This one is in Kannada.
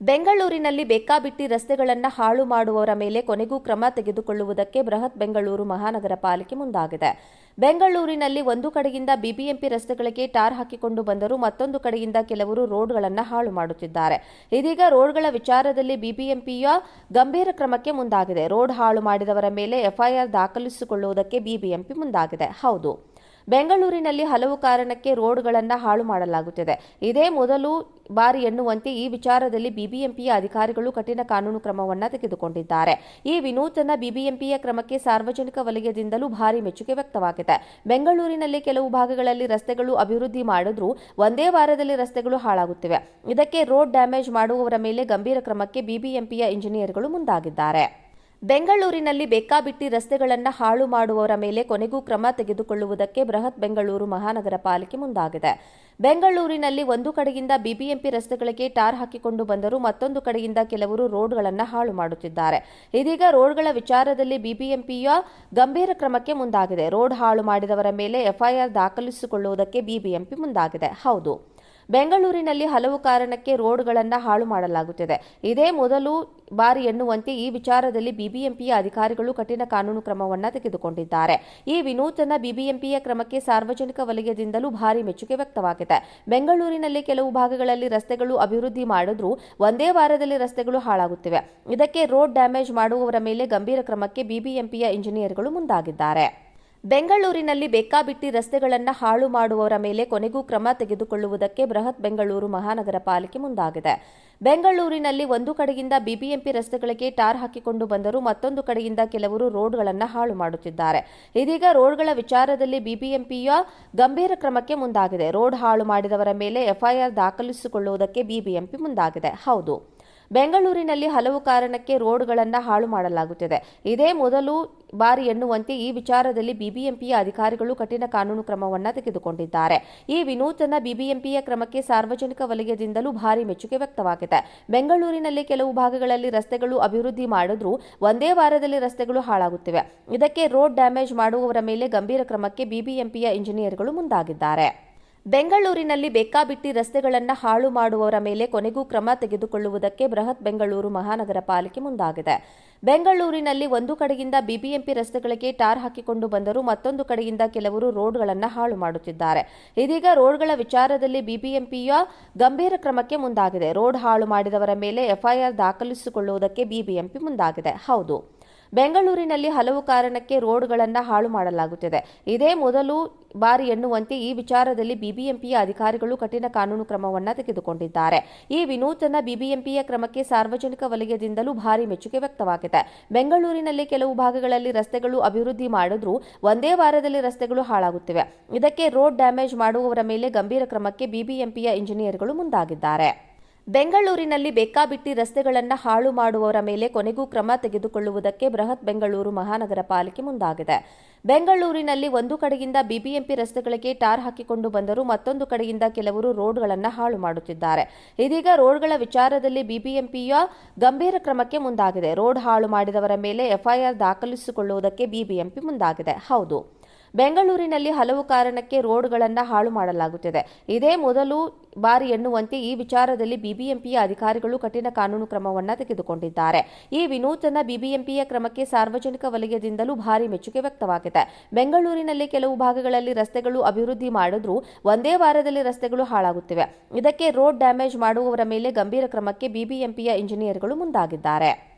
ಬೆಂಗಳೂರಿನಲ್ಲಿ ಬೇಕಾಬಿಟ್ಟಿ ರಸ್ತೆಗಳನ್ನು ಹಾಳು ಮಾಡುವವರ ಮೇಲೆ ಕೊನೆಗೂ ಕ್ರಮ ತೆಗೆದುಕೊಳ್ಳುವುದಕ್ಕೆ ಬೃಹತ್ ಬೆಂಗಳೂರು ಮಹಾನಗರ ಪಾಲಿಕೆ ಮುಂದಾಗಿದೆ. ಬೆಂಗಳೂರಿನಲ್ಲಿ ಒಂದು ಕಡೆಯಿಂದ ಬಿಬಿಎಂಪಿ ರಸ್ತೆಗಳಿಗೆ ಟಾರ್ ಹಾಕಿಕೊಂಡು ಬಂದರೂ ಮತ್ತೊಂದು ಕಡೆಯಿಂದ ಕೆಲವರು ರೋಡ್ಗಳನ್ನು ಹಾಳು ಮಾಡುತ್ತಿದ್ದಾರೆ. ಇದೀಗ ರೋಡ್ಗಳ ವಿಚಾರದಲ್ಲಿ ಬಿಬಿಎಂಪಿಯ ಗಂಭೀರ ಕ್ರಮಕ್ಕೆ ಮುಂದಾಗಿದೆ. ರೋಡ್ ಹಾಳು ಮಾಡಿದವರ ಮೇಲೆ ಎಫ್ಐಆರ್ ದಾಖಲಿಸಿಕೊಳ್ಳುವುದಕ್ಕೆ ಬಿಬಿಎಂಪಿ ಮುಂದಾಗಿದೆ. ಹೌದು. ಬೆಂಗಳೂರಿನಲ್ಲಿ ಹಲವು ಕಾರಣಕ್ಕೆ ರೋಡ್ಗಳನ್ನು ಹಾಳು ಮಾಡಲಾಗುತ್ತಿದೆ. ಇದೇ ಮೊದಲು ಬಾರಿ ಎನ್ನುವಂತೆ ಈ ವಿಚಾರದಲ್ಲಿ ಬಿಬಿಎಂಪಿಯ ಅಧಿಕಾರಿಗಳು ಕಠಿಣ ಕಾನೂನು ಕ್ರಮವನ್ನು ತೆಗೆದುಕೊಂಡಿದ್ದಾರೆ. ಈ ವಿನೂತನ ಬಿಬಿಎಂಪಿಯ ಕ್ರಮಕ್ಕೆ ಸಾರ್ವಜನಿಕ ವಲಯದಿಂದಲೂ ಭಾರಿ ಮೆಚ್ಚುಗೆ ವ್ಯಕ್ತವಾಗಿದೆ. ಬೆಂಗಳೂರಿನಲ್ಲಿ ಕೆಲವು ಭಾಗಗಳಲ್ಲಿ ರಸ್ತೆಗಳು ಅಭಿವೃದ್ಧಿ ಮಾಡಿದ್ರೂ ಒಂದೇ ವಾರದಲ್ಲಿ ರಸ್ತೆಗಳು ಹಾಳಾಗುತ್ತಿವೆ. ಇದಕ್ಕೆ ರೋಡ್ ಡ್ಯಾಮೇಜ್ ಮಾಡುವವರ ಮೇಲೆ ಗಂಭೀರ ಕ್ರಮಕ್ಕೆ ಬಿಬಿಎಂಪಿಯ ಇಂಜಿನಿಯರ್ಗಳು ಮುಂದಾಗಿದ್ದಾರೆ. ಬೆಂಗಳೂರಿನಲ್ಲಿ ಬೇಕಾಬಿಟ್ಟಿ ರಸ್ತೆಗಳನ್ನು ಹಾಳು ಮಾಡುವವರ ಮೇಲೆ ಕೊನೆಗೂ ಕ್ರಮ ತೆಗೆದುಕೊಳ್ಳುವುದಕ್ಕೆ ಬೃಹತ್ ಬೆಂಗಳೂರು ಮಹಾನಗರ ಪಾಲಿಕೆ ಮುಂದಾಗಿದೆ. ಬೆಂಗಳೂರಿನಲ್ಲಿ ಒಂದು ಕಡೆಯಿಂದ ಬಿಬಿಎಂಪಿ ರಸ್ತೆಗಳಿಗೆ ಟಾರ್ ಹಾಕಿಕೊಂಡು ಬಂದರೂ ಮತ್ತೊಂದು ಕಡೆಯಿಂದ ಕೆಲವರು ರೋಡ್ಗಳನ್ನು ಹಾಳು ಮಾಡುತ್ತಿದ್ದಾರೆ. ಇದೀಗ ರೋಡ್ಗಳ ವಿಚಾರದಲ್ಲಿ ಬಿಬಿಎಂಪಿಯ ಗಂಭೀರ ಕ್ರಮಕ್ಕೆ ಮುಂದಾಗಿದೆ. ರೋಡ್ ಹಾಳು ಮಾಡಿದವರ ಮೇಲೆ ಎಫ್ಐಆರ್ ದಾಖಲಿಸಿಕೊಳ್ಳುವುದಕ್ಕೆ ಬಿಬಿಎಂಪಿ ಮುಂದಾಗಿದೆ. ಹೌದು. ಬೆಂಗಳೂರಿನಲ್ಲಿ ಹಲವು ಕಾರಣಕ್ಕೆ ರೋಡ್ಗಳನ್ನು ಹಾಳು ಮಾಡಲಾಗುತ್ತಿದೆ. ಇದೇ ಮೊದಲು ಬಾರಿ ಎನ್ನುವಂತೆ ಈ ವಿಚಾರದಲ್ಲಿ ಬಿಬಿಎಂಪಿಯ ಅಧಿಕಾರಿಗಳು ಕಠಿಣ ಕಾನೂನು ಕ್ರಮವನ್ನು ತೆಗೆದುಕೊಂಡಿದ್ದಾರೆ. ಈ ವಿನೂತನ ಬಿಬಿಎಂಪಿಯ ಕ್ರಮಕ್ಕೆ ಸಾರ್ವಜನಿಕ ವಲಯದಿಂದಲೂ ಭಾರಿ ಮೆಚ್ಚುಗೆ ವ್ಯಕ್ತವಾಗಿದೆ. ಬೆಂಗಳೂರಿನಲ್ಲಿ ಕೆಲವು ಭಾಗಗಳಲ್ಲಿ ರಸ್ತೆಗಳು ಅಭಿವೃದ್ಧಿ ಮಾಡಿದ್ರೂ ಒಂದೇ ವಾರದಲ್ಲಿ ರಸ್ತೆಗಳು ಹಾಳಾಗುತ್ತಿವೆ. ಇದಕ್ಕೆ ರೋಡ್ ಡ್ಯಾಮೇಜ್ ಮಾಡುವವರ ಮೇಲೆ ಗಂಭೀರ ಕ್ರಮಕ್ಕೆ ಬಿಬಿಎಂಪಿಯ ಇಂಜಿನಿಯರ್ಗಳು ಮುಂದಾಗಿದ್ದಾರೆ. ಬೆಂಗಳೂರಿನಲ್ಲಿ ಬೇಕಾಬಿಟ್ಟಿ ರಸ್ತೆಗಳನ್ನು ಹಾಳು ಮಾಡುವವರ ಮೇಲೆ ಕೊನೆಗೂ ಕ್ರಮ ತೆಗೆದುಕೊಳ್ಳುವುದಕ್ಕೆ ಬೃಹತ್ ಬೆಂಗಳೂರು ಮಹಾನಗರ ಪಾಲಿಕೆ ಮುಂದಾಗಿದೆ. ಬೆಂಗಳೂರಿನಲ್ಲಿ ಒಂದು ಕಡೆಯಿಂದ ಬಿಬಿಎಂಪಿ ರಸ್ತೆಗಳಿಗೆ ಟಾರ್ ಹಾಕಿಕೊಂಡು ಬಂದರೂ ಮತ್ತೊಂದು ಕಡೆಯಿಂದ ಕೆಲವರು ರೋಡ್ಗಳನ್ನು ಹಾಳು ಮಾಡುತ್ತಿದ್ದಾರೆ. ಇದೀಗ ರೋಡ್ಗಳ ವಿಚಾರದಲ್ಲಿ ಬಿಬಿಎಂಪಿಯ ಗಂಭೀರ ಕ್ರಮಕ್ಕೆ ಮುಂದಾಗಿದೆ. ರೋಡ್ ಹಾಳು ಮಾಡಿದವರ ಮೇಲೆ ಎಫ್ಐಆರ್ ದಾಖಲಿಸಿಕೊಳ್ಳುವುದಕ್ಕೆ ಬಿಬಿಎಂಪಿ ಮುಂದಾಗಿದೆ. ಹೌದು. ಬೆಂಗಳೂರಿನಲ್ಲಿ ಹಲವು ಕಾರಣಕ್ಕೆ ರೋಡ್ಗಳನ್ನು ಹಾಳು ಮಾಡಲಾಗುತ್ತಿದೆ. ಇದೇ ಮೊದಲು ಬಾರಿ ಎನ್ನುವಂತೆ ಈ ವಿಚಾರದಲ್ಲಿ ಬಿಬಿಎಂಪಿಯ ಅಧಿಕಾರಿಗಳು ಕಠಿಣ ಕಾನೂನು ಕ್ರಮವನ್ನು ತೆಗೆದುಕೊಂಡಿದ್ದಾರೆ. ಈ ವಿನೂತನ ಬಿಬಿಎಂಪಿಯ ಕ್ರಮಕ್ಕೆ ಸಾರ್ವಜನಿಕ ವಲಯದಿಂದಲೂ ಭಾರಿ ಮೆಚ್ಚುಗೆ ವ್ಯಕ್ತವಾಗಿದೆ. ಬೆಂಗಳೂರಿನಲ್ಲಿ ಕೆಲವು ಭಾಗಗಳಲ್ಲಿ ರಸ್ತೆಗಳು ಅಭಿವೃದ್ಧಿ ಮಾಡಿದ್ರೂ ಒಂದೇ ವಾರದಲ್ಲಿ ರಸ್ತೆಗಳು ಹಾಳಾಗುತ್ತಿವೆ. ಇದಕ್ಕೆ ರೋಡ್ ಡ್ಯಾಮೇಜ್ ಮಾಡುವವರ ಮೇಲೆ ಗಂಭೀರ ಕ್ರಮಕ್ಕೆ ಬಿಬಿಎಂಪಿಯ ಇಂಜಿನಿಯರ್ಗಳು ಮುಂದಾಗಿದ್ದಾರೆ. ಬೆಂಗಳೂರಿನಲ್ಲಿ ಬೇಕಾಬಿಟ್ಟಿ ರಸ್ತೆಗಳನ್ನು ಹಾಳು ಮಾಡುವವರ ಮೇಲೆ ಕೊನೆಗೂ ಕ್ರಮ ತೆಗೆದುಕೊಳ್ಳುವುದಕ್ಕೆ ಬೃಹತ್ ಬೆಂಗಳೂರು ಮಹಾನಗರ ಪಾಲಿಕೆ ಮುಂದಾಗಿದೆ. ಬೆಂಗಳೂರಿನಲ್ಲಿ ಒಂದು ಕಡೆಯಿಂದ ಬಿಬಿಎಂಪಿ ರಸ್ತೆಗಳಿಗೆ ಟಾರ್ ಹಾಕಿಕೊಂಡು ಬಂದರೂ ಮತ್ತೊಂದು ಕಡೆಯಿಂದ ಕೆಲವರು ರೋಡ್ಗಳನ್ನು ಹಾಳು ಮಾಡುತ್ತಿದ್ದಾರೆ. ಇದೀಗ ರೋಡ್ಗಳ ವಿಚಾರದಲ್ಲಿ ಬಿಬಿಎಂಪಿಯ ಗಂಭೀರ ಕ್ರಮಕ್ಕೆ ಮುಂದಾಗಿದೆ. ರೋಡ್ ಹಾಳು ಮಾಡಿದವರ ಮೇಲೆ ಎಫ್ಐಆರ್ ದಾಖಲಿಸಿಕೊಳ್ಳುವುದಕ್ಕೆ ಬಿಬಿಎಂಪಿ ಮುಂದಾಗಿದೆ. ಹೌದು. ಬೆಂಗಳೂರಿನಲ್ಲಿ ಹಲವು ಕಾರಣಕ್ಕೆ ರೋಡ್ಗಳನ್ನು ಹಾಳು ಮಾಡಲಾಗುತ್ತಿದೆ. ಇದೇ ಮೊದಲು ಬಾರಿ ಎನ್ನುವಂತೆ ಈ ವಿಚಾರದಲ್ಲಿ ಬಿಬಿಎಂಪಿಯ ಅಧಿಕಾರಿಗಳು ಕಠಿಣ ಕಾನೂನು ಕ್ರಮವನ್ನು ತೆಗೆದುಕೊಂಡಿದ್ದಾರೆ. ಈ ವಿನೂತನ ಬಿಬಿಎಂಪಿಯ ಕ್ರಮಕ್ಕೆ ಸಾರ್ವಜನಿಕ ವಲಯದಿಂದಲೂ ಭಾರಿ ಮೆಚ್ಚುಗೆ ವ್ಯಕ್ತವಾಗಿದೆ. ಬೆಂಗಳೂರಿನಲ್ಲಿ ಕೆಲವು ಭಾಗಗಳಲ್ಲಿ ರಸ್ತೆಗಳು ಅಭಿವೃದ್ಧಿ ಮಾಡಿದ್ರೂ ಒಂದೇ ವಾರದಲ್ಲಿ ರಸ್ತೆಗಳು ಹಾಳಾಗುತ್ತಿವೆ. ಇದಕ್ಕೆ ರೋಡ್ ಡ್ಯಾಮೇಜ್ ಮಾಡುವವರ ಮೇಲೆ ಗಂಭೀರ ಕ್ರಮಕ್ಕೆ ಬಿಬಿಎಂಪಿಯ ಇಂಜಿನಿಯರ್ಗಳು ಮುಂದಾಗಿದ್ದಾರೆ. ಬೆಂಗಳೂರಿನಲ್ಲಿ ಬೇಕಾಬಿಟ್ಟಿ ರಸ್ತೆಗಳನ್ನು ಹಾಳು ಮಾಡುವವರ ಮೇಲೆ ಕೊನೆಗೂ ಕ್ರಮ ತೆಗೆದುಕೊಳ್ಳುವುದಕ್ಕೆ ಬೃಹತ್ ಬೆಂಗಳೂರು ಮಹಾನಗರ ಪಾಲಿಕೆ ಮುಂದಾಗಿದೆ. ಬೆಂಗಳೂರಿನಲ್ಲಿ ಒಂದು ಕಡೆಯಿಂದ ಬಿಬಿಎಂಪಿ ರಸ್ತೆಗಳಿಗೆ ಟಾರ್ ಹಾಕಿಕೊಂಡು ಬಂದರೂ ಮತ್ತೊಂದು ಕಡೆಯಿಂದ ಕೆಲವರು ರೋಡ್ಗಳನ್ನು ಹಾಳು ಮಾಡುತ್ತಿದ್ದಾರೆ. ಇದೀಗ ರೋಡ್ಗಳ ವಿಚಾರದಲ್ಲಿ ಬಿಬಿಎಂಪಿಯ ಗಂಭೀರ ಕ್ರಮಕ್ಕೆ ಮುಂದಾಗಿದೆ. ರೋಡ್ ಹಾಳು ಮಾಡಿದವರ ಮೇಲೆ ಎಫ್ಐಆರ್ ದಾಖಲಿಸಿಕೊಳ್ಳುವುದಕ್ಕೆ ಬಿಬಿಎಂಪಿ ಮುಂದಾಗಿದೆ. ಹೌದು. ಬೆಂಗಳೂರಿನಲ್ಲಿ ಹಲವು ಕಾರಣಕ್ಕೆ ರೋಡ್ಗಳನ್ನು ಹಾಳು ಮಾಡಲಾಗುತ್ತಿದೆ. ಇದೇ ಮೊದಲು ಬಾರಿ ಎನ್ನುವಂತೆ ಈ ವಿಚಾರದಲ್ಲಿ ಬಿಬಿಎಂಪಿಯ ಅಧಿಕಾರಿಗಳು ಕಠಿಣ ಕಾನೂನು ಕ್ರಮವನ್ನು ತೆಗೆದುಕೊಂಡಿದ್ದಾರೆ. ಈ ವಿನೂತನ ಬಿಬಿಎಂಪಿಯ ಕ್ರಮಕ್ಕೆ ಸಾರ್ವಜನಿಕ ವಲಯದಿಂದಲೂ ಭಾರಿ ಮೆಚ್ಚುಗೆ ವ್ಯಕ್ತವಾಗಿದೆ. ಬೆಂಗಳೂರಿನಲ್ಲಿ ಕೆಲವು ಭಾಗಗಳಲ್ಲಿ ರಸ್ತೆಗಳು ಅಭಿವೃದ್ಧಿ ಮಾಡಿದ್ರೂ ಒಂದೇ ವಾರದಲ್ಲಿ ರಸ್ತೆಗಳು ಹಾಳಾಗುತ್ತಿವೆ. ಇದಕ್ಕೆ ರೋಡ್ ಡ್ಯಾಮೇಜ್ ಮಾಡುವವರ ಮೇಲೆ ಗಂಭೀರ ಕ್ರಮಕ್ಕೆ ಬಿಬಿಎಂಪಿಯ ಇಂಜಿನಿಯರ್ಗಳು ಮುಂದಾಗಿದ್ದಾರೆ.